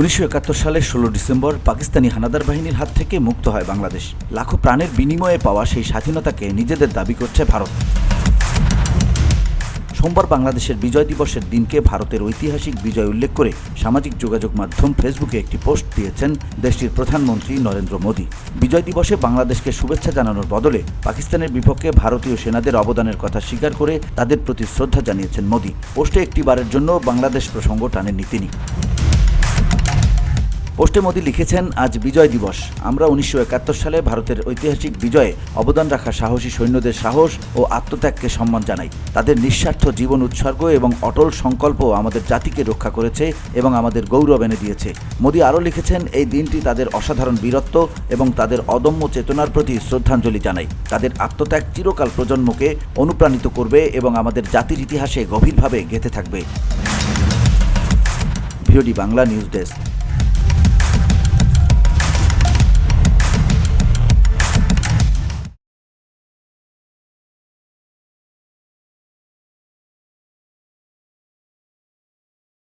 উনিশশো একাত্তর সালের ষোলো ডিসেম্বর পাকিস্তানি হানাদার বাহিনীর হাত থেকে মুক্ত হয় বাংলাদেশ। লাখো প্রাণের বিনিময়ে পাওয়া সেই স্বাধীনতাকে নিজেদের দাবি করছে ভারত। সোমবার বাংলাদেশের বিজয় দিবসের দিনকে ভারতের ঐতিহাসিক বিজয় উল্লেখ করে সামাজিক যোগাযোগ মাধ্যম ফেসবুকে একটি পোস্ট দিয়েছেন দেশটির প্রধানমন্ত্রী নরেন্দ্র মোদী। বিজয় দিবসে বাংলাদেশকে শুভেচ্ছা জানানোর বদলে পাকিস্তানের বিপক্ষে ভারতীয় সেনাদের অবদানের কথা স্বীকার করে তাদের প্রতি শ্রদ্ধা জানিয়েছেন মোদী। পোস্টে একটি বারের জন্য বাংলাদেশ প্রসঙ্গ টানেননি তিনি। পোস্টে মোদী লিখেছেন, আজ বিজয় দিবস। আমরা উনিশশো একাত্তর সালে ভারতের ঐতিহাসিক বিজয়ে অবদান রাখা সাহসী সৈন্যদের সাহস ও আত্মত্যাগকে সম্মান জানাই। তাদের নিঃস্বার্থ জীবন উৎসর্গ এবং অটল সংকল্প আমাদের জাতিকে রক্ষা করেছে এবং আমাদের গৌরব এনে দিয়েছে। মোদী আরও লিখেছেন, এই দিনটি তাদের অসাধারণ বীরত্ব এবং তাদের অদম্য চেতনার প্রতি শ্রদ্ধাঞ্জলি জানাই। তাদের আত্মত্যাগ চিরকাল প্রজন্মকে অনুপ্রাণিত করবে এবং আমাদের জাতির ইতিহাসে গভীরভাবে গেঁথে থাকবে। VOD Bangla news desk.